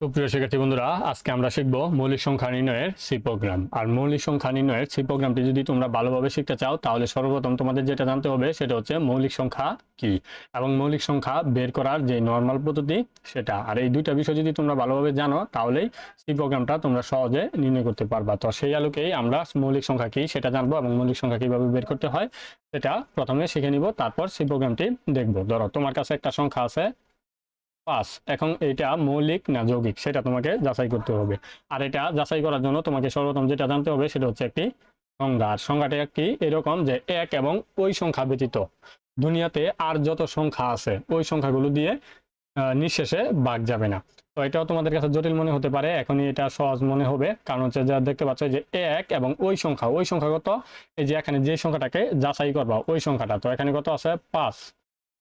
সুপ্রিয় শিক্ষার্থী বন্ধুরা, আজকে আমরা শিখব মৌলিক সংখ্যা নির্ণয়ের সি প্রোগ্রাম। আর মৌলিক সংখ্যা নির্ণয়ের সি প্রোগ্রামটি যদি তোমরা ভালোভাবে শিখতে চাও, তাহলে সর্বপ্রথম তোমাদের যেটা জানতে হবে, সেটা হচ্ছে মৌলিক সংখ্যা কি? এবং মৌলিক সংখ্যা বের করার যে নর্মাল পদ্ধতি, সেটা। আর এই দুইটা বিষয় যদি তোমরা ভালোভাবে জানো, তাহলেই সি প্রোগ্রামটা তোমরা সহজে নির্ণয় করতে পারবা। তো সেই আলোকেই আমরা মৌলিক সংখ্যা কি, সেটা জানব এবং মৌলিক সংখ্যা কীভাবে বের করতে হয়, সেটা প্রথমে শিখে নিব, তারপর সি প্রোগ্রামটি দেখব। ধরো, তোমার কাছে একটা সংখ্যা আছে পাঁচ এখন এটা মৌলিক না যৌগিক? সেটা তোমাকে যাচাই করতে হবে। আর এটা যাচাই করার জন্য তোমাকে সর্বপ্রথম যেটা জানতে হবে সেটা হচ্ছে একটি সংজ্ঞা। আর সংজ্ঞাটা কি এরকম যে এক এবং ওই সংখ্যা ব্যতীত। দুনিয়াতে আর যত সংখ্যা আছে, ওই সংখ্যাগুলো দিয়ে নিঃশেষে ভাগ যাবে না। তো এটাও তোমাদের কাছে জটিল মনে হতে পারে। এখনই এটা সহজ মনে হবে। কারণ হচ্ছে যা দেখতে পাচ্ছ যে এক এবং ওই সংখ্যা ওই সংখ্যা কত? এই যে এখানে যে সংখ্যাটাকে যাচাই করবা, ওই সংখ্যাটা। তো এখানে কত আছে? পাঁচ।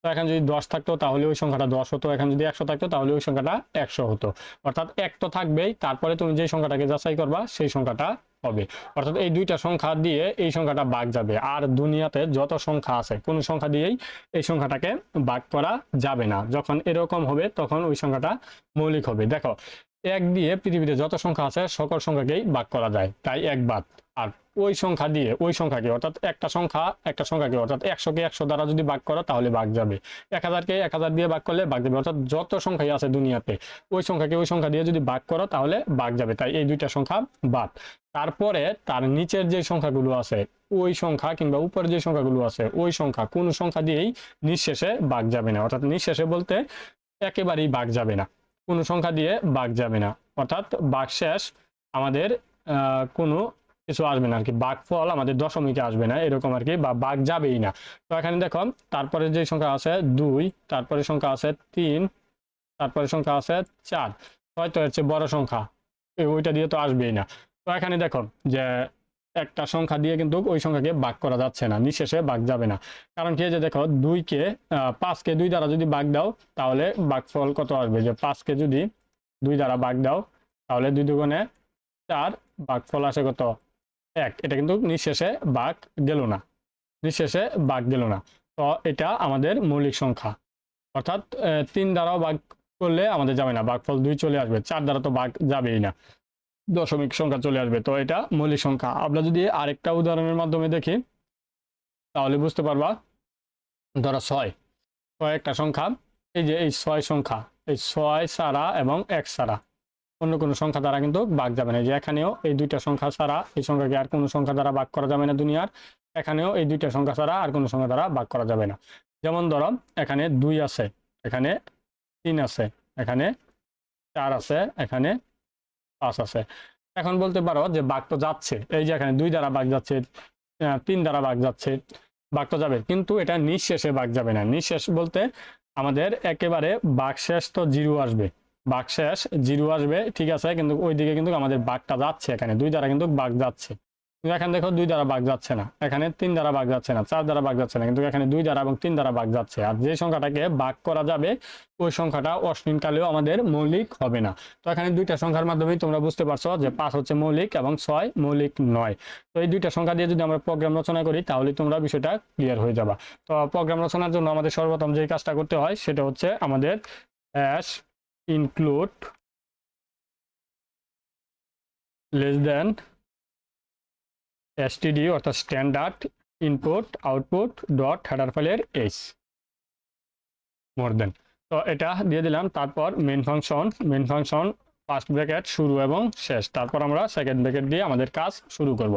তো এখানে যদি দশ থাকতো, তাহলে ওই সংখ্যাটা দশ হতো। এখানে যদি একশো থাকতো, তাহলে ওই সংখ্যাটা একশো হতো। অর্থাৎ এক তো থাকবেই, তারপরে তুমি যে সংখ্যাটাকে যাচাই করবা, সেই সংখ্যাটা হবে। অর্থাৎ এই দুইটা সংখ্যা দিয়ে এই সংখ্যাটা ভাগ যাবে। আর দুনিয়াতে যত সংখ্যা আছে, কোন সংখ্যা দিয়েই এই সংখ্যাটাকে ভাগ করা যাবে না। যখন এরকম হবে, তখন ওই সংখ্যাটা মৌলিক হবে। দেখো, এক দিয়ে পৃথিবীতে যত সংখ্যা আছে, সকল সংখ্যাকেই ভাগ করা যায়। তাই এক বাদ। আর ওই সংখ্যা দিয়ে, ওই সংখ্যাকে, অর্থাৎ একটা সংখ্যা, একটা সংখ্যাকে, অর্থাৎ একশোকে একশো দ্বারা যদি ভাগ করো, তাহলে ভাগ যাবে। এক হাজারকে এক হাজার দিয়ে ভাগ করলে ভাগ যাবে। অর্থাৎ যত সংখ্যাই আছে দুনিয়াতে, ওই সংখ্যাকে ওই সংখ্যা দিয়ে যদি ভাগ করো, তাহলে ভাগ যাবে। তাই এই দুইটা সংখ্যা বাদ। তারপরে তার নিচের যে সংখ্যাগুলো আছে, ওই সংখ্যা কিংবা উপরে যে সংখ্যাগুলো আছে, ওই সংখ্যা কোন সংখ্যা দিয়েই নিঃশেষে ভাগ যাবে না। অর্থাৎ নিঃশেষে বলতে একেবারেই ভাগ যাবে না। কোনো সংখ্যা দিয়ে ভাগ যাবে না। অর্থাৎ ভাগ শেষ আমাদের কোনো কিছু আসবে না আর কি বাঘ ফল আমাদের দশমিকে আসবে না, এরকম আর কি বা বাঘ যাবেই না। তো এখানে দেখো, তারপরে যে সংখ্যা আছে দুই, তারপরে সংখ্যা আছে তিন, তারপরে সংখ্যা আছে চার, হয়তো হচ্ছে বড় সংখ্যা ওইটা দিয়ে তো আসবেই না। তো এখানে দেখো যে একটা সংখ্যা দিয়ে কিন্তু ওই সংখ্যাকে ভাগ করা যাচ্ছে না, নিঃশেষে ভাগ যাবে না। কারণ কি যে দেখো, দুইকে পাঁচকে দুই দ্বারা যদি ভাগ দাও, তাহলে ভাগফল কত আসবে? যে পাঁচকে যদি দুই দ্বারা ভাগ দাও, তাহলে দুই দুগুণে চার ভাগফল আসে কত? এক এটা কিন্তু নিঃশেষে বাঘ গেল না। নিঃশেষে বাঘ গেল না। তো এটা আমাদের মৌলিক সংখ্যা। অর্থাৎ তিন দ্বারাও বাঘ করলে আমাদের যাবে না। বাঘফল দুই চলে আসবে। চার দ্বারা তো বাঘ যাবেই না। দশমিক সংখ্যা চলে আসবে। তো এটা মৌলিক সংখ্যা। আমরা যদি আরেকটা উদাহরণের মাধ্যমে দেখি, তাহলে বুঝতে পারবা, ধরো ছয়। ছয় একটা সংখ্যা। এই যে এই ছয় সংখ্যা, এই ছয় সারা এবং এক সারা অন্য কোনো সংখ্যা দ্বারা কিন্তু ভাগ যাবে না। যে এখানেও এই দুইটা সংখ্যা ছাড়া এই সংখ্যাকে আর কোনো সংখ্যা দ্বারা ভাগ করা যাবে না দুনিয়ার। এখানেও এই দুইটা সংখ্যা ছাড়া আর কোনো সংখ্যা দ্বারা ভাগ করা যাবে না। যেমন ধরো, এখানে দুই আছে, এখানে তিন আছে, এখানে চার আছে, এখানে পাঁচ আছে। এখন বলতে পারো যে ভাগ তো যাচ্ছে, এই যে এখানে দুই দ্বারা বাঘ যাচ্ছে তিন দ্বারা বাঘ যাচ্ছে ভাগ তো যাবে। কিন্তু এটা নিঃশেষে বাঘ যাবে না। নিঃশেষ বলতে আমাদের একেবারে বাঘ শেষ তো জিরো আসবে। বাঘ শেষ, জিরো আসবে, ঠিক আছে, কিন্তু ওইদিকে কিন্তু আমাদের বাঘটা যাচ্ছে এখানে, দুই দ্বারা কিন্তু বাঘ যাচ্ছে। কিন্তু এখানে দেখো দুই দ্বারা বাঘ যাচ্ছে না, এখানে তিন দ্বারা বাঘ যাচ্ছে না, চার দ্বারা বাঘ যাচ্ছে না, কিন্তু এখানে দুই দ্বারা এবং তিন দ্বারা বাঘ যাচ্ছে। আর যে সংখ্যাটাকে বাঘ করা যাবে, ওই সংখ্যাটা অশ্বিন কালেও আমাদের মৌলিক হবে না। তো এখানে দুইটা সংখ্যার মাধ্যমেই তোমরা বুঝতে পারছ যে পাঁচ হচ্ছে মৌলিক এবং ছয় মৌলিক নয়। তো এই দুইটা সংখ্যা দিয়ে যদি আমরা প্রোগ্রাম রচনা করি, তাহলে তোমরা বিষয়টা ক্লিয়ার হয়ে যাবা। তো প্রোগ্রাম রচনার জন্য আমাদের সর্বপ্রথম যে কাজটা করতে হয়, সেটা হচ্ছে আমাদের hash include less than std অর্থাৎ standard input output dot header ফাইলের এইচ মোর দেন তো এটা দিয়ে দিলাম, তারপর main function main function first bracket শুরু এবং শেষ। তারপর আমরা সেকেন্ড ব্র্যাকেট দিয়ে আমাদের কাজ শুরু করব।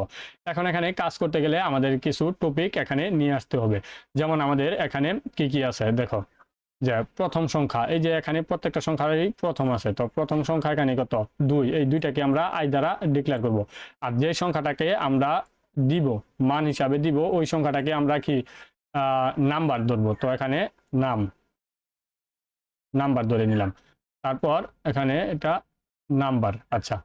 এখন এখানে কাজ করতে গেলে আমাদের কিছু টপিক এখানে নিয়ে আসতে হবে। যেমন আমাদের এখানে কি কি আছে, দেখো। যে প্রথম সংখ্যা, এই যে এখানে প্রত্যেকটা সংখ্যারই প্রথম আছে, তো প্রথম সংখ্যা এখানে কত? দুই, এই দুইটাকে আমরা আই দ্বারা ডিক্লেয়ার করব। আর যে সংখ্যাটাকে আমরা দিব, মান হিসাবে দিব, ওই সংখ্যাটাকে আমরা কি নাম্বার ধরবো। তো এখানে নাম নাম্বার ধরে নিলাম। তারপর এখানে এটা নাম্বার আচ্ছা।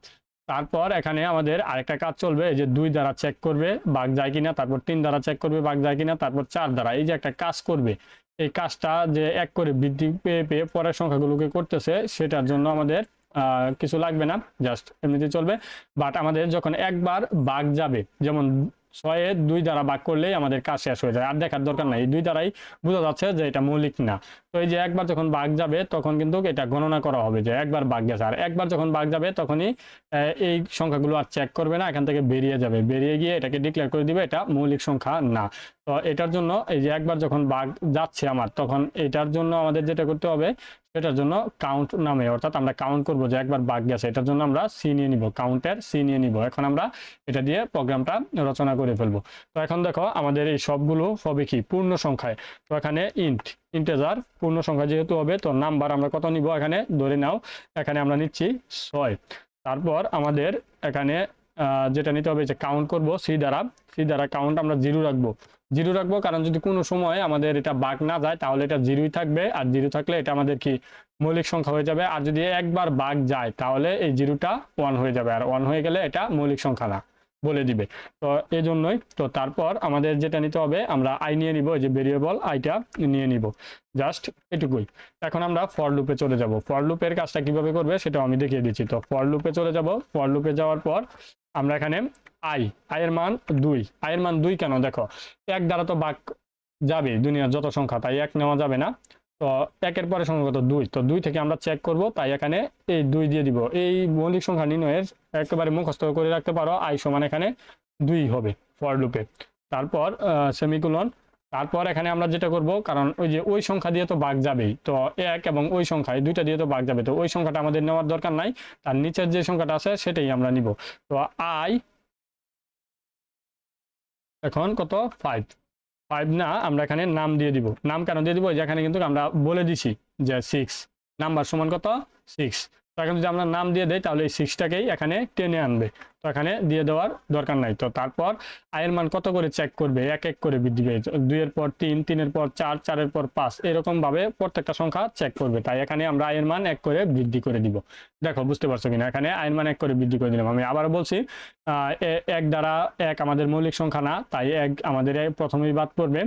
তারপর এখানে আমাদের আরেকটা কাজ চলবে, এই যে দুই দ্বারা চেক করবে, বাঘ যায় কিনা, তারপর তিন দ্বারা চেক করবে, বাঘ যায় কিনা, তারপর চার দ্বারা। এই যে একটা কাজ করবে এই কাজটা যে এক করে বৃদ্ধি পেয়ে পেয়ে পরের সংখ্যাগুলোকে করতেছে, সেটার জন্য আমাদের কিছু লাগবে না জাস্ট এমনিতে চলবে। বাট আমাদের যখন একবার বাঘ যাবে, যেমন ছয়ে দুই দ্বারা বাঘ করলেই আমাদের কাজ শেষ হয়ে যায়, আর দেখার দরকার নাই। দুই দ্বারাই বোঝা যাচ্ছে যে এটা মৌলিক না। তো এই যে একবার যখন বাঘ যাবে, তখন কিন্তু এটা গণনা করা হবে যে একবার বাঘ গেছে। আর একবার যখন বাঘ যাবে, তখনই এই সংখ্যাগুলো আর চেক করবে না, এখান থেকে বেরিয়ে যাবে। বেরিয়ে গিয়ে এটাকে ডিক্লেয়ার করে দিবে, এটা মৌলিক সংখ্যা না। তো এটার জন্য, এই যে একবার যখন বাঘ যাচ্ছে আমার, তখন এটার জন্য আমাদের যেটা করতে হবে, সেটার জন্য কাউন্ট নামে, অর্থাৎ আমরা কাউন্ট করব যে একবার বাঘ গেছে, এটার জন্য আমরা সি নিয়ে নিব কাউন্টের সি নিয়ে নিব। এখন আমরা এটা দিয়ে প্রোগ্রামটা রচনা করে ফেলব। তো এখন দেখো, আমাদের এই সবগুলো সবই কি? পূর্ণ সংখ্যায়। তো এখানে ইন্ট ইন্টেজার পূর্ণ সংখ্যা যেহেতু হবে, তো নাম্বার আমরা কত নিব এখানে? ধরে নাও, এখানে আমরা নিচ্ছি ছয়। তারপর আমাদের এখানে যেটা নিতে হবে যে কাউন্ট করব সি দ্বারা। সি দ্বারা কাউন্ট আমরা জিরো রাখব। জিরো রাখব কারণ যদি কোনো সময় আমাদের এটা বাঘ না যায়, তাহলে এটা জিরোই থাকবে। আর জিরো থাকলে এটা আমাদের কি? মৌলিক সংখ্যা হয়ে যাবে। আর যদি একবার বাঘ যায়, তাহলে এই জিরোটা ওয়ান হয়ে যাবে। আর ওয়ান হয়ে গেলে এটা মৌলিক সংখ্যা না। বলে দিবে। তো এই জন্যই তো তারপর আমাদের যেটা নিতে হবে, আমরা আই নিয়ে নিব, এই যে ভেরিয়েবল আইটা নিয়ে নিব। জাস্ট এটুকুই। এখন আমরা ফর লুপে চলে যাব। ফর লুপের কাজটা কীভাবে করবে সেটাও আমি দেখিয়ে দিচ্ছি। তো ফর লুপে চলে যাব। ফর লুপে যাওয়ার পর আমরা এখানে আই আয়ের মান দুই। আয়ের মান দুই কেন? দেখো, এক দ্বারা তো বাক যাবে দুনিয়ার যত সংখ্যা, তাই এক নেওয়া যাবে না। তো একের পরে সংখ্যা কত দুই। তো দুই থেকে আমরা চেক করব, তাই এখানে এই দুই দিয়ে দিব। এই মৌলিক সংখ্যা নির্ণয়ের একেবারে মুখস্থ করে রাখতে পারো, আই সমান এখানে দুই হবে ফর লুপে তারপর সেমিকুলন তারপর এখানে আমরা যেটা করব, কারণ ওই যে ওই সংখ্যা দিয়ে তো বাঘ যাবেই। তো এক এবং ওই সংখ্যা এই দুইটা দিয়ে তো বাঘ যাবে। তো ওই সংখ্যাটা আমাদের নেওয়ার দরকার নাই, তার নিচের যে সংখ্যাটা আছে সেটাই আমরা নিব। তো আই এখন কত? ফাইভ ফাইভ না, আমরা এখানে নাম দিয়ে দিব। নাম কেন দিয়ে দিব? যেখানে কিন্তু আমরা বলে দিছি যে সিক্স নাম্বার সমান কত? সিক্স তো এখন যদি আমরা নাম দিয়ে দেই, তাহলে এই সিক্সটাকেই এখানে টেনে আনবে। তো এখানে দিয়ে দেওয়ার দরকার নাই। তো তারপর আয়ের মান কত করে চেক করবে? এক এক করে বৃদ্ধি পেয়ে দুইয়ের পর তিন, তিনের পর চার, চারের পর পাঁচ এরকম ভাবে প্রত্যেকটা সংখ্যা চেক করবে। তাই এখানে আমরা আয়ের মান এক করে বৃদ্ধি করে দিব। দেখো, বুঝতে পারছ কিনা? এখানে আয়ের মান এক করে বৃদ্ধি করে দিলাম। আমি আবার বলছি এক দ্বারা এক আমাদের মৌলিক সংখ্যা না, তাই এক আমাদের প্রথমেই বাদ পড়বে।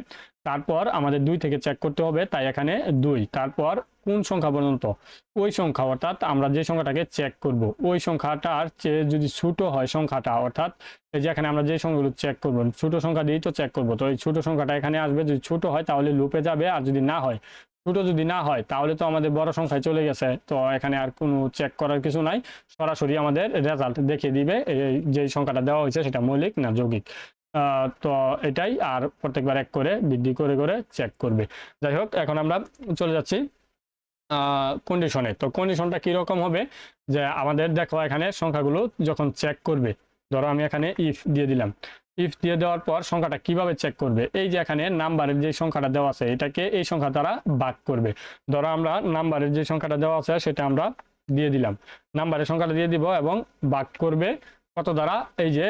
তারপর আমাদের দুই থেকে চেক করতে হবে, তাই এখানে দুই। তারপর কোন সংখ্যা পর্যন্ত? ওই সংখ্যা, অর্থাৎ আমরা যে সংখ্যাটাকে চেক করব, ওই সংখ্যাটার চেয়ে যদি ছোট হয় সংখ্যাটা, অর্থাৎ এই যে এখানে আমরা যে সংখ্যাগুলো চেক করব, ছোট সংখ্যা দিয়েই তো চেক করব। তো এই ছোট সংখ্যাটা এখানে আসবে, যদি ছোট হয় তাহলে লুপে যাবে, আর যদি না হয়, ছোটো যদি না হয়, তাহলে তো আমাদের বড় সংখ্যায় চলে গেছে। তো এখানে আর কোনো চেক করার কিছু নাই, সরাসরি আমাদের রেজাল্ট দেখিয়ে দিবে, এই যে সংখ্যাটা দেওয়া হয়েছে সেটা মৌলিক না যৌগিক। তো এটাই আর প্রত্যেকবার এক করে বৃদ্ধি করে করে চেক করবে। যাই হোক, এখন আমরা চলে যাচ্ছি কন্ডিশনে তো কন্ডিশনটা কীরকম হবে? যে আমাদের দেখো এখানে সংখ্যাগুলো যখন চেক করবে, ধরো আমি এখানে ইফ দিয়ে দিলাম। ইফ দিয়ে দেওয়ার পর সংখ্যাটা কীভাবে চেক করবে? এই যে এখানে নাম্বারের যে সংখ্যাটা দেওয়া আছে, এটাকে এই সংখ্যা দ্বারা ভাগ করবে। ধরো আমরা নাম্বারের যে সংখ্যাটা দেওয়া আছে, সেটা আমরা দিয়ে দিলাম। নাম্বারের সংখ্যাটা দিয়ে দিব এবং ভাগ করবে কত দ্বারা? এই যে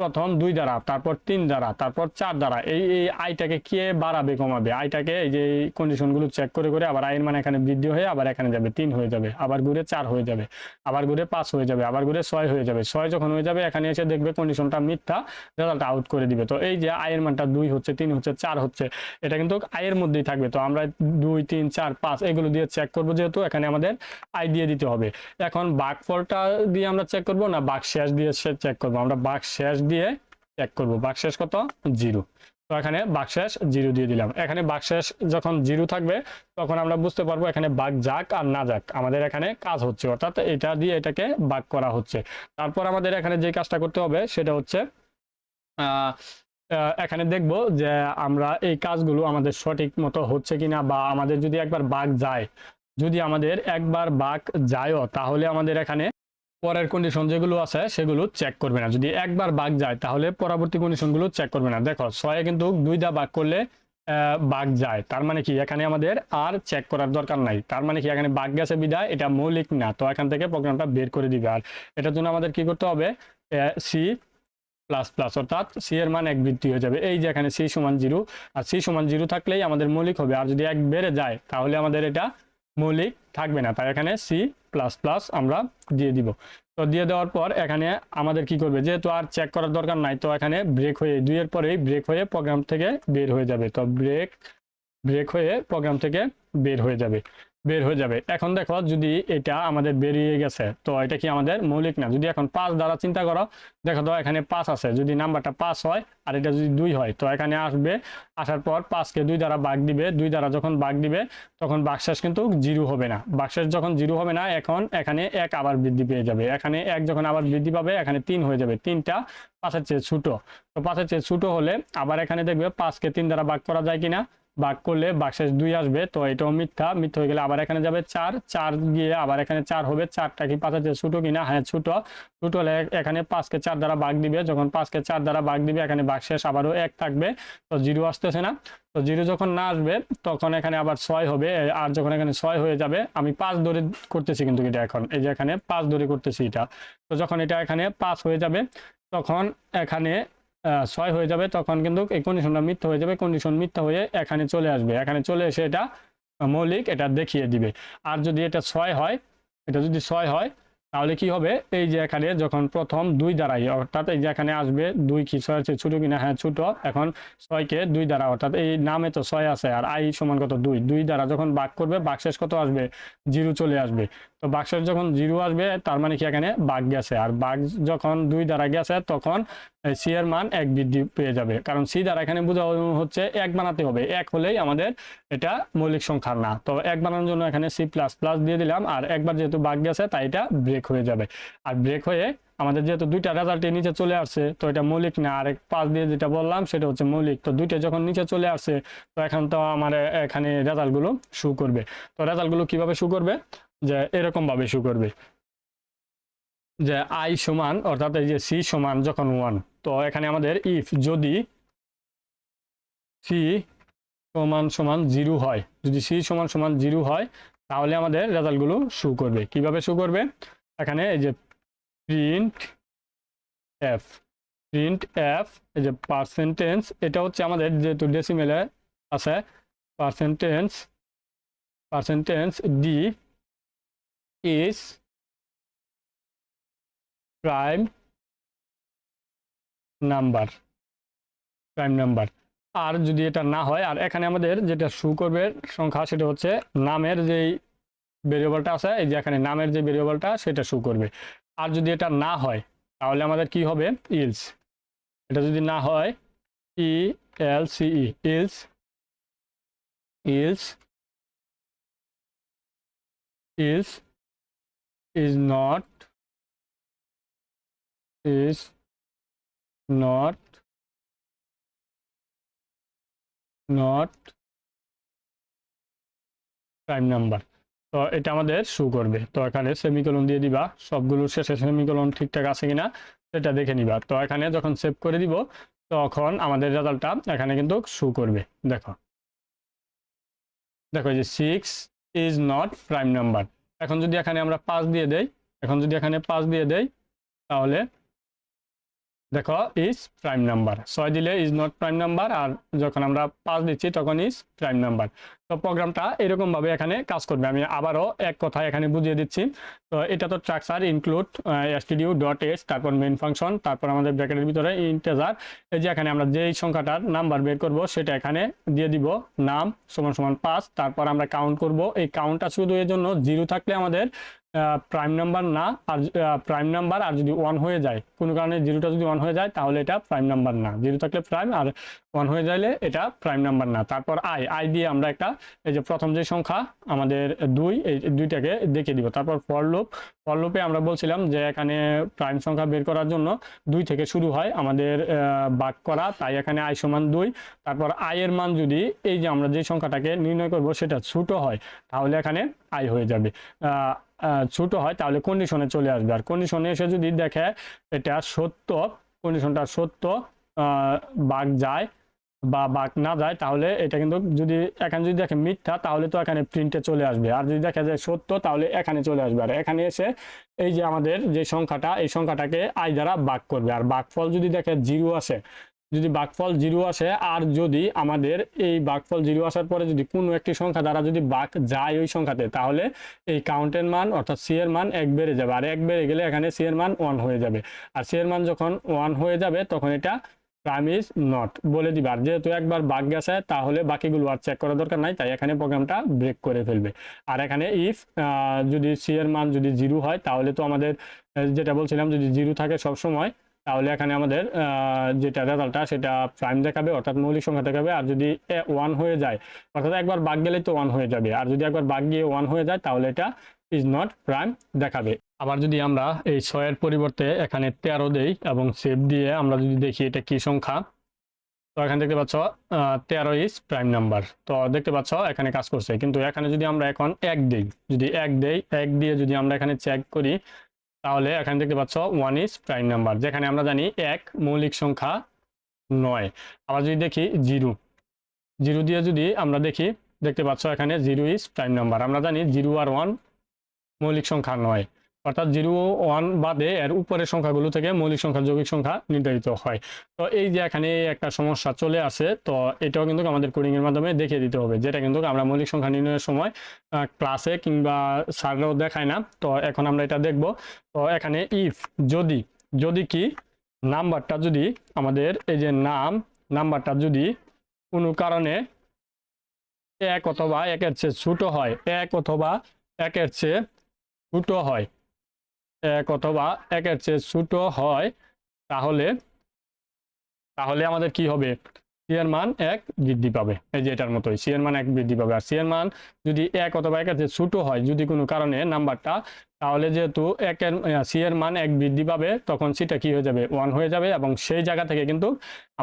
প্রথম দুই দ্বারা, তারপর তিন দ্বারা, তারপর চার দ্বারা, এই এই আইটাকে কে বাড়াবে, কমাবে? আইটাকে এই যে কন্ডিশনগুলো চেক করে করে আবার আইন মানে এখানে বৃদ্ধি হয়ে আবার এখানে যাবে, তিন হয়ে যাবে, আবার ঘুরে চার হয়ে যাবে, আবার ঘুরে পাঁচ হয়ে যাবে, আবার ঘুরে ছয় হয়ে যাবে। ছয় যখন হয়ে যাবে, এখানে এসে দেখবে কন্ডিশনটা মিথ্যা রেজাল্ট আউট করে দিবে। তো এই যে আয়ের মানটা দুই হচ্ছে, তিন হচ্ছে, চার হচ্ছে, এটা কিন্তু আয়ের মধ্যেই থাকবে। তো আমরা দুই, তিন, চার, পাঁচ এগুলো দিয়ে চেক করব যেহেতু এখানে আমাদের আই দিয়ে দিতে হবে। এখন বাঘ ফলটা দিয়ে আমরা চেক করব না বাঘ শেষ দিয়ে চেক করব? আমরা বাঘ শেষ দিয়ে চেক করব। বাঘ শেষ কত? জিরো। তো এখানে বাঘ শেষ, জিরো দিয়ে দিলাম। এখানে বাঘ শেষ যখন জিরো থাকবে, তখন আমরা বুঝতে পারব এখানে বাঘ যাক আর না যাক। আমাদের এখানে কাজ হচ্ছে। অর্থাৎ এটা দিয়ে এটাকে বাঘ করা হচ্ছে। তারপর আমাদের এখানে যে কাজটা করতে হবে, সেটা হচ্ছে এখানে দেখব যে আমরা এই কাজগুলো আমাদের সঠিক মতো হচ্ছে কিনা বা আমাদের যদি একবার বাঘ যায়, যদি আমাদের একবার বাঘ যায়ও, তাহলে আমাদের এখানে পরের কন্ডিশন যেগুলো আছে, সেগুলো চেক করবে না। যদি একবার বাঘ যায়, তাহলে পরবর্তী কন্ডিশনগুলো চেক করবে না। দেখো, ছয়ে কিন্তু দুইটা বাঘ করলে বাঘ যায়। তার মানে কি? এখানে আমাদের আর চেক করার দরকার নাই। তার মানে কি? এখানে বাঘ গেছে বিদায়, এটা মৌলিক না। তো এখান থেকে প্রোগ্রামটা বের করে দিবে। আর এটার জন্য আমাদের কি করতে হবে? সি প্লাস প্লাস অর্থাৎ সি এর মান এক বৃদ্ধি হয়ে যাবে। এই যে এখানে সি সমান জিরো, আর সি সমান জিরো থাকলেই আমাদের মৌলিক হবে। আর যদি এক বেড়ে যায়, তাহলে আমাদের এটা মৌলিক থাকবে না। তাই এখানে সি প্লাস প্লাস আমরা দিয়ে দিব। তো দিয়ে দেওয়ার পর এখানে আমাদের কি করবে? যেহেতু আর চেক করার দরকার নাই, তো এখানে ব্রেক হয়ে দুইয়ের পরেই ব্রেক হয়ে প্রোগ্রাম থেকে বের হয়ে যাবে। তো ব্রেক ব্রেক হয়ে প্রোগ্রাম থেকে বের হয়ে যাবে। বের হয়ে যাবে। এখন দেখো যদি এটা আমাদের বেরিয়ে গেছে, তো এটা কি আমাদের মৌলিক না? যদি এখন পাঁচ দ্বারা চিন্তা করো, দেখো তো এখানে পাঁচ আছে, যদি নাম্বারটা পাঁচ হয় আর এটা যদি দুই হয়, তো এখানে আসবে, আসার পর পাঁচকে দুই দ্বারা বাঘ দিবে, দুই দ্বারা যখন বাঘ দিবে, তখন বাক্সাস কিন্তু জিরো হবে না। বাক্সাস যখন জিরো হবে না, এখন এখানে এক আবার বৃদ্ধি পেয়ে যাবে। এখানে এক যখন আবার বৃদ্ধি পাবে, এখানে তিন হয়ে যাবে। তিনটা পাঁচের চেয়ে ছোট। তো পাঁচের চেয়ে ছোট হলে আবার এখানে দেখবে পাঁচকে তিন দ্বারা বাঘ করা যায় কিনা? ভাগ করলে বাক্সেস দুই আসবে, তো এটাও মিথ্যা। মিথ্যা হয়ে গেলে আবার এখানে যাবে চার। চার গিয়ে আবার এখানে চার হবে। চারটা কি পাঁচের চেয়ে ছোট কিনা হ্যাঁ ছোট। ছোট হলে এখানে পাঁচকে চার দ্বারা ভাগ দিবে। যখন পাঁচকে চার দ্বারা ভাগ দিবে, এখানে বাক্সেস আবারও এক থাকবে। তো জিরো আসতেছে না। তো জিরো যখন না আসবে, তখন এখানে আবার ছয় হবে। আর যখন এখানে ছয় হয়ে যাবে, আমি পাঁচ ধরে করতেছি কিন্তু এটা এখন। এই যে এখানে পাঁচ ধরে করতেছি এটা। তো যখন এটা এখানে পাঁচ হয়ে যাবে, তখন এখানে ছয় হয়ে যাবে, তখন কিন্তু এই কন্ডিশনটা মিথ্যা হয়ে যাবে কন্ডিশন মিথ্যা হয়ে এখানে চলে আসবে। এখানে চলে এসে এটা মৌলিক এটা দেখিয়ে দিবে। আর যদি এটা ছয় হয়, এটা যদি ছয় হয়, তাহলে কি হবে? এই যে এখানে যখন প্রথম দুই দ্বারাই, অর্থাৎ এই যে এখানে আসবে দুই কি, ছয় আছে ছোট কিনা? হ্যাঁ ছোট। এখন ছয়কে দুই দ্বারা, অর্থাৎ এই নামে তো ছয় আছে, আর আই সমান কত? দুই। দুই দ্বারা যখন বাক করবে বাকশেষ কত আসবে? জিরো চলে আসবে। তো বাক্সের যখন জিরো আসবে, তার মানে কি এখানে বাঘ গেছে। আর বাঘ যখন দুই দ্বারা গেছে, তখন সি এর মান এক বৃদ্ধি পেয়ে যাবে। কারণ সি দ্বারা এখানে বোঝা হচ্ছে এক বানাতে হবে। এক হলেই আমাদের এটা মৌলিক সংখ্যা না। তো এক বানানোর জন্য এখানে সি প্লাস প্লাস দিয়ে দিলাম। আর একবার যেহেতু বাঘ গেছে, তাই এটা ব্রেক হয়ে যাবে। আর ব্রেক হয়ে আমাদের যেহেতু দুইটা রেজাল্টের নিচে চলে আসছে, তো এটা মৌলিক না। আর এক পাঁচ দিয়ে যেটা বললাম, সেটা হচ্ছে মৌলিক। তো দুইটা যখন নিচে চলে আসছে, তো এখন তো আমার এখানে রেজাল্টগুলো শু করবে। তো রেজাল্টগুলো কীভাবে শু করবে? যে এরকম ভাবে শু করবে। যে আই সমান, অর্থাৎ এই যে সি সমান যখন ওয়ান তো এখানে আমাদের ইফ যদি সি সমান সমান জিরো হয়, যদি সি সমান সমান জিরো হয়, তাহলে আমাদের রেজাল্টগুলো শু করবে। কীভাবে শু করবে? এখানে এই যে প্রিন্ট এফ প্রিন্ট এফ এই যে পার্সেন্টেন্স এটা হচ্ছে আমাদের যেহেতু ডেসিমেলে আছে percentage percentage D is prime number prime number. আর যদি এটা না হয়, আর এখানে আমাদের যেটা শু করবে সংখ্যা, সেটা হচ্ছে নামের যেই ভেরিয়েবলটা আছে, এই যে এখানে নামের যে ভেরিয়েবলটা সেটা শু করবে। আর যদি এটা না হয়, তাহলে আমাদের কি হবে? ইলস এটা যদি না হয় E L C E else else is not is not not prime number. তো এটা আমাদের শু করবে। তো এখানে সেমিকোলন দিয়ে দিবা। সবগুলোর শেষে সেমিকোলন ঠিকঠাক আছে কিনা সেটা দেখে নিবা। তো এখানে যখন সেভ করে দিব, তখন আমাদের রেজাল্টটা এখানে কিন্তু শু করবে। দেখো। দেখো যে six is not prime number এখন যদি এখানে আমরা পাঁচ দিয়ে দেই এখন যদি এখানে পাঁচ দিয়ে দেই তাহলে দেখো ইজ প্রাইম নাম্বার ছয় দিলে ইজ নট প্রাইম নাম্বার আর যখন আমরা পাঁচ দিচ্ছি, তখন ইজ প্রাইম নাম্বার তো প্রোগ্রামটা এরকম ভাবে এখানে কাজ করবে। আমি আবারও এক কথা এখানে বুঝিয়ে দিচ্ছি। তো এটা তো structure include stdio dot S তারপর মেইন ফাংশন তারপর আমাদের ব্র্যাকেটের ভিতরে ইন্টেজার এই যে এখানে আমরা যেই সংখ্যাটার নাম্বার বের করব, সেটা এখানে দিয়ে দিব, নাম সমান সমান পাঁচ, তারপর আমরা কাউন্ট করব। এই কাউন্টটা শুধু এর জন্য জিরো থাকলে আমাদের প্রাইম নাম্বার না, আর প্রাইম নাম্বার আর যদি ওয়ান হয়ে যায়, কোনো কারণে জিরোটা যদি ওয়ান হয়ে যায়, তাহলে এটা প্রাইম নাম্বার না। জিরো থাকলে প্রাইম আর ওয়ান হয়ে যাইলে এটা প্রাইম নাম্বার না। তারপর আই আই দিয়ে আমরা একটা, এই যে প্রথম যে সংখ্যা, আমাদের দুই, এই দুইটাকে দেখে দিব। তারপর ফর লুপ ফর আমরা বলছিলাম যে এখানে প্রাইম সংখ্যা বের করার জন্য দুই থেকে শুরু হয় আমাদের বাক করা, তাই এখানে আই সমান দুই। তারপর আয়ের মান যদি এই যে আমরা যে সংখ্যাটাকে নির্ণয় করব, সেটা ছোট হয়, তাহলে এখানে আই হয়ে যাবে। ছোট হয় তাহলে কন্ডিশনে চলে আসবে। আর কন্ডিশনে এসে যদি দেখে এটা সত্য কন্ডিশনটা সত্য বাঘ যায় বা বাঘ না যায়, তাহলে এটা কিন্তু যদি এখানে যদি দেখে মিথ্যা, তাহলে তো এখানে প্রিন্টে চলে আসবে। আর যদি দেখা যায় সত্য, তাহলে এখানে চলে আসবে। আর এখানে এসে এই যে আমাদের যে সংখ্যাটা, এই সংখ্যাটাকে আই দ্বারা বাক করবে। আর বাকফল যদি দেখে জিরো আসে যদি বাকফল জিরো আসে, আর যদি আমাদের এই বাকফল জিরো আসার পরে যদি কোনো একটি সংখ্যা দ্বারা যদি বাক যায় ওই সংখ্যাতে, তাহলে এই কাউন্টের মান অর্থাৎ সি এর মান এক বেড়ে যাবে। আর এক বেড়ে গেলে এখানে সি এর মান ওয়ান হয়ে যাবে। আর সি এর মান যখন ওয়ান হয়ে যাবে, তখন এটা প্রাইম ইজ নট বলে দিবে। আর যেহেতু একবার বাগ গেছে, তাহলে বাকিগুলো আর চেক করা দরকার নাই, তাই এখানে প্রোগ্রামটা ব্রেক করে ফেলবে। আর এখানে ইফ যদি সি এর মান যদি জিরো হয়, তাহলে তো আমাদের যেটা বলছিলাম, যদি জিরো থাকে সব সময় তাহলে এখানে আমাদের যেটা রেজাল্টটা সেটা প্রাইম দেখাবে, অর্থাৎ মৌলিক সংখ্যা দেখাবে। আর যদি ওয়ান হয়ে যায়, অর্থাৎ একবার বাঘ গেলেই তো ওয়ান হয়ে যাবে। আর যদি একবার বাঘ গিয়ে ওয়ান হয়ে যায়, তাহলে এটা ইজ নট প্রাইম দেখাবে। আবার যদি আমরা এই ছয়ের পরিবর্তে এখানে তেরো দেই এবং সেভ দিয়ে আমরা যদি দেখি এটা কি সংখ্যা, তো এখানে দেখতে পাচ্ছ তেরো ইজ প্রাইম নাম্বার তো দেখতে পাচ্ছ, এখানে কাজ করছে। কিন্তু এখানে যদি আমরা এখন এক দিই, যদি এক দেই, এক দিয়ে যদি আমরা এখানে চেক করি তাহলে এখানে দেখতে পাচ্ছ ওয়ান ইজ প্রাইম নাম্বার যেখানে আমরা জানি এক মৌলিক সংখ্যা নয়। আবার যদি দেখি জিরো জিরো দিয়ে যদি আমরা দেখি, দেখতে পাচ্ছ এখানে জিরো ইজ প্রাইম নাম্বার আমরা জানি জিরো আর ওয়ান মৌলিক সংখ্যা নয়। অর্থাৎ জিরো ওয়ান বাদে এর উপরের সংখ্যাগুলো থেকে মৌলিক সংখ্যা, যৌগিক সংখ্যা নির্ধারিত হয়। তো এই যে এখানে একটা সমস্যা চলে আসে, তো এটাও কিন্তু আমাদের কোডিং এর মাধ্যমে দেখিয়ে দিতে হবে, যেটা কিন্তু আমরা মৌলিক সংখ্যা নির্ণয়ের সময় ক্লাসে কিংবা স্যাররাও দেখায় না। তো এখন আমরা এটা দেখব। তো এখানে ইফ যদি যদি কি, নাম্বারটা যদি আমাদের এই যে নাম, নাম্বারটা যদি কোনো কারণে এক অথবা একের চেয়ে ছোট হয়, এক অথবা একের চেয়ে ছোট হয় এক অথবা একের চেয়ে ছোট হয়, তাহলে তাহলে আমাদের কি হবে? সি এর মান এক বৃদ্ধি পাবে। এই যে এটার মতোই সি এর মান এক বৃদ্ধি পাবে। আর সি এর মান যদি এক অথবা একের চেয়ে ছোট হয়, যদি কোনো কারণে নাম্বারটা তাহলে যেহেতু একের সি এর মান এক বৃদ্ধি পাবে, তখন সিটা কি হয়ে যাবে? ওয়ান হয়ে যাবে এবং সেই জায়গা থেকে কিন্তু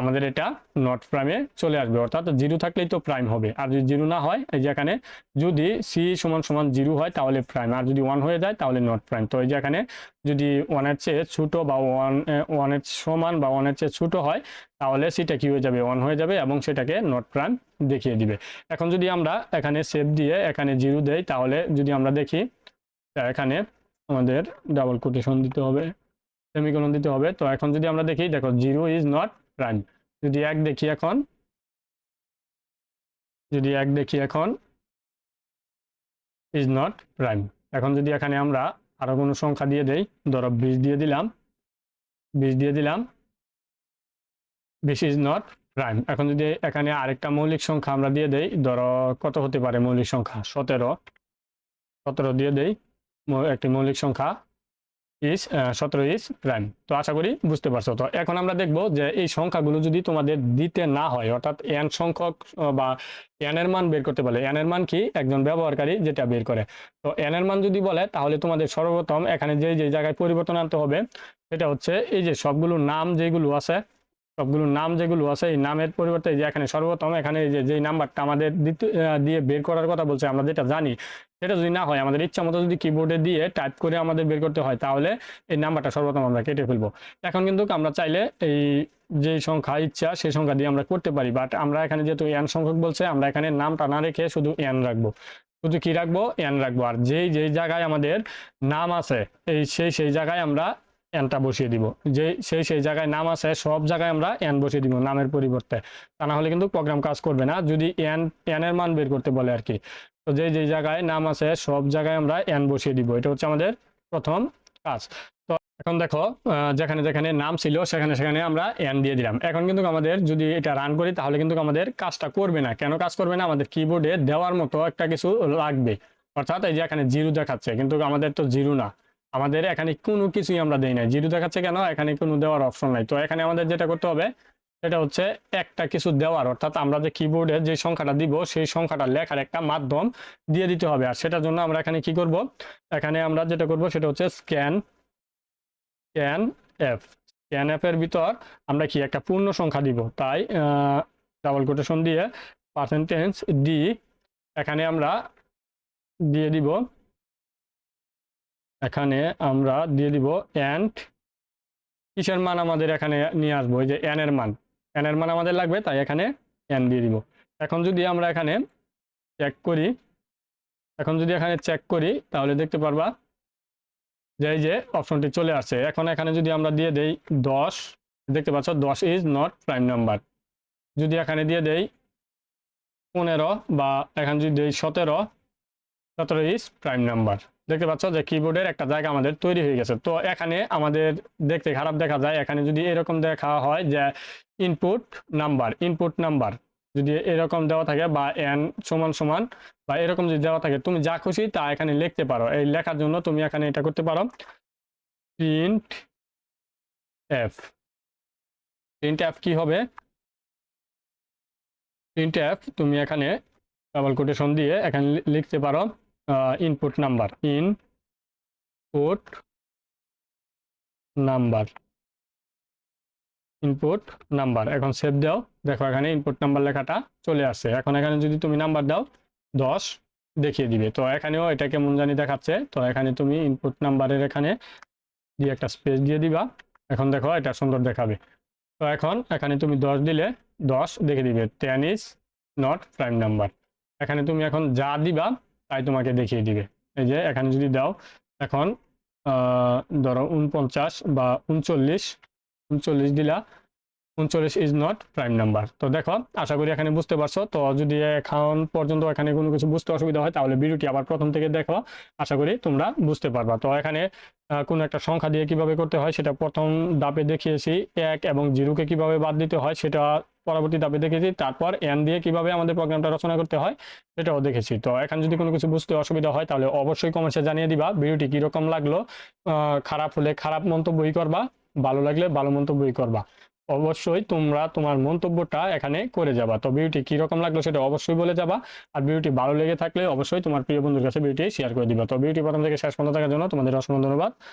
আমাদের এটা নট প্রাইমে চলে আসবে। অর্থাৎ জিরো থাকলেই তো প্রাইম হবে। আর যদি জিরো না হয়, এই যেখানে যদি সি সমান সমান জিরো হয়, তাহলে প্রাইম আর যদি ওয়ান হয়ে যায়, তাহলে নট প্রাইম তো এই যেখানে যদি ওয়ানের চেয়ে ছোটো বা ওয়ান ওয়ানের সমান বা ওয়ানের চেয়ে ছোটো হয়, তাহলে সেটা কি হয়ে যাবে? ওয়ান হয়ে যাবে এবং সেটাকে নট প্রাইম দেখিয়ে দিবে। এখন যদি আমরা এখানে সেভ দিয়ে এখানে জিরো দেই, তাহলে যদি আমরা দেখি তা এখানে আমাদের ডাবল কোটেশন দিতে হবে সেমিকোলন দিতে হবে। তো এখন যদি আমরা দেখি, দেখো জিরো ইজ নট প্রাইম যদি এক দেখি এখন, যদি এক দেখি এখন ইজ নট প্রাইম এখন যদি এখানে আমরা আরও কোনো সংখ্যা দিয়ে দেই, ধরো বিশ দিয়ে দিলাম, বিশ দিয়ে দিলাম, বিশ ইজ নট প্রাইম এখন যদি এখানে আরেকটা মৌলিক সংখ্যা আমরা দিয়ে দেই, ধরো কত হতে পারে মৌলিক সংখ্যা? সতেরো। সতেরো দিয়ে দেই একটি মৌলিক সংখ্যা ইস সতেরো ইস প্রাইম তো আশা করি বুঝতে পারছ। তো এখন আমরা দেখব যে এই সংখ্যাগুলো যদি তোমাদের দিতে না হয়, অর্থাৎ এন সংখ্যক বা এন এর মান বের করতে বলে এন এর মান কি? একজন ব্যবহারকারী যেটা বের করে। তো এন এর মান যদি বলে, তাহলে তোমাদের সর্বপ্রথম এখানে যে যে জায়গায় পরিবর্তন আনতে হবে, সেটা হচ্ছে এই যে সবগুলো নাম যেগুলো আছে, সবগুলো নাম যেগুলো আছে, এই নামের পরিবর্তে যে এখানে সর্বপ্রথম এখানে যে, যেই নাম্বারটা আমাদের দিয়ে বের করার কথা বলছে, আমরা যেটা জানি সেটা যদি না হয়, আমাদের ইচ্ছা মতো যদি কিবোর্ডে দিয়ে টাইপ করে আমাদের বের করতে হয়, তাহলে এই নাম্বারটা সর্বপ্রথম আমরা কেটে ফেলব। এখন কিন্তু আমরা চাইলে এই যে সংখ্যা ইচ্ছা, সেই সংখ্যা দিয়ে আমরা করতে পারি বাট আমরা এখানে যেহেতু এন সংখ্যক বলছে, আমরা এখানে নামটা না রেখে শুধু এন রাখব। শুধু কি রাখব? এন রাখব। আর যেই যেই জায়গায় আমাদের নাম আছে, এই সেই সেই জায়গায় আমরা এনটা বসিয়ে দিব। যে সেই সেই জায়গায় নাম আছে, সব জায়গায় আমরা এন বসিয়ে দিব নামের পরিবর্তে। তা না হলে কিন্তু প্রোগ্রাম কাজ করবে না। যদি এন এন এর মান বের করতে বলে আর কি। তো যে যে জায়গায় নাম আছে, সব জায়গায় আমরা এন বসিয়ে দিব। এটা হচ্ছে আমাদের প্রথম কাজ। তো এখন দেখো যেখানে যেখানে নাম ছিল, সেখানে সেখানে আমরা এন দিয়ে দিলাম। এখন কিন্তু আমাদের যদি এটা রান করি, তাহলে কিন্তু আমাদের কাজটা করবে না। কেন কাজ করবে না? আমাদের কিবোর্ডে দেওয়ার মতো একটা কিছু লাগবে। অর্থাৎ এই যে এখানে জিরো দেখাচ্ছে, কিন্তু আমাদের তো জিরো না। আমাদের এখানে কোনো কিছুই আমরা দেই না জিরো দেখাচ্ছে কেন? এখানে কোনো দেওয়ার অপশন নাই। তো এখানে আমাদের যেটা করতে হবে সেটা হচ্ছে একটা কিছু দেওয়ার, অর্থাৎ আমরা যে কিবোর্ডে যে সংখ্যাটা দিব, সেই সংখ্যাটা লেখার একটা মাধ্যম দিয়ে দিতে হবে। আর সেটার জন্য আমরা এখানে কি করব? এখানে আমরা যেটা করব সেটা হচ্ছে scan scan F scan F এর ভিতর আমরা কি? একটা পূর্ণ সংখ্যা দিব। তাই ডাবল কোটেশন দিয়ে পার্সেন্টেজ ডি এখানে আমরা দিয়ে দিব, এখানে আমরা দিয়ে দিব অ্যান্ড কিসের মান আমাদের এখানে নিয়ে আসব? যে এন এর মান। এন এর মান আমাদের লাগবে, তাই এখানে এন দিয়ে দিব। এখন যদি আমরা এখানে চেক করি, এখন যদি এখানে চেক করি, তাহলে দেখতে পারবা যে এই যে অপশনটি চলে আসছে। এখন এখানে যদি আমরা দিয়ে দেই দশ, দেখতে পাচ্ছ দশ ইজ নট প্রাইম নাম্বার যদি এখানে দিয়ে দেই পনেরো বা এখানে যদি দেই সতেরো সতেরো ইজ প্রাইম নাম্বার দেখতে পাচ্ছ যে কিবোর্ডের একটা জায়গা আমাদের তৈরি হয়ে গেছে। তো এখানে আমাদের দেখতে খারাপ দেখা যায়। এখানে যদি এরকম দেখা হয় যে ইনপুট নাম্বার ইনপুট নাম্বার যদি এরকম দেওয়া থাকে বা এন সমান সমান বা এরকম যদি দেওয়া থাকে, তুমি যা খুশি তা এখানে লিখতে পারো। এই লেখার জন্য তুমি এখানে এটা করতে পারো। প্রিন্ট এফ প্রিন্ট এফ কি হবে? প্রিন্ট এফ তুমি এখানে ডাবল কোটেশন দিয়ে এখানে লিখতে পারো। Input number input number input number এখন সেভ দাও, দেখো এখানে ইনপুট নাম্বার লেখাটা চলে আসছে। এখন এখানে যদি তুমি নাম্বার দাও, দশ দেখিয়ে দিবে। তো এখানেও এটা কেমন জানি দেখাচ্ছে। তো এখানে তুমি ইনপুট নাম্বারের এখানে দিয়ে একটা স্পেস দিয়ে দিবা। এখন দেখো এটা সুন্দর দেখাবে। তো এখন এখানে তুমি দশ দিলে দশ দেখে দিবে। Ten is not prime number এখানে তুমি এখন যা দিবা তাই তোমাকে দেখিয়ে দিবে। এই যে এখানে যদি দাও, এখন ধরো উনপঞ্চাশ বা উনচল্লিশ উনচল্লিশ দিলা উনচল্লিশ ইজ নট প্রাইম নাম্বার তো দেখো, আশা করি এখানে বুঝতে পারছ। তো যদি এখন পর্যন্ত এখানে কোনো কিছু বুঝতে অসুবিধা হয়, তাহলে ভিডিওটি আবার প্রথম থেকে দেখো। আশা করি তোমরা বুঝতে পারবা। তো এখানে কোনো একটা সংখ্যা দিয়ে কীভাবে করতে হয়, সেটা প্রথম ধাপে দেখিয়েছি। এক এবং জিরোকে কীভাবে বাদ দিতে হয়, সেটা পরবর্তী ধাপে দেখেছি। তারপর এন দিয়ে কীভাবে আমাদের প্রোগ্রামটা রচনা করতে হয়, সেটাও দেখেছি। তো এখানে যদি কোনো কিছু বুঝতে অসুবিধা হয়, তাহলে অবশ্যই কমেন্টসে জানিয়ে দিবা। ভিডিওটি কীরকম লাগল খারাপ হলে খারাপ মন্তব্যই করবা, ভালো লাগলে ভালো মন্তব্যই করবা। অবশ্যই তোমরা তোমার মন্তব্যটা এখানে করে যাবা। তো ভিডিওটি কীরকম লাগল সেটা অবশ্যই বলে যাবা। আর ভিডিওটি ভালো লেগে থাকলে অবশ্যই তোমার প্রিয় বন্ধুর কাছে ভিডিওটি শেয়ার করে দিবা। তো ভিডিওটি প্রথম থেকে শেষ পর্যন্ত থাকার জন্য তোমাদের অসংখ্য ধন্যবাদ।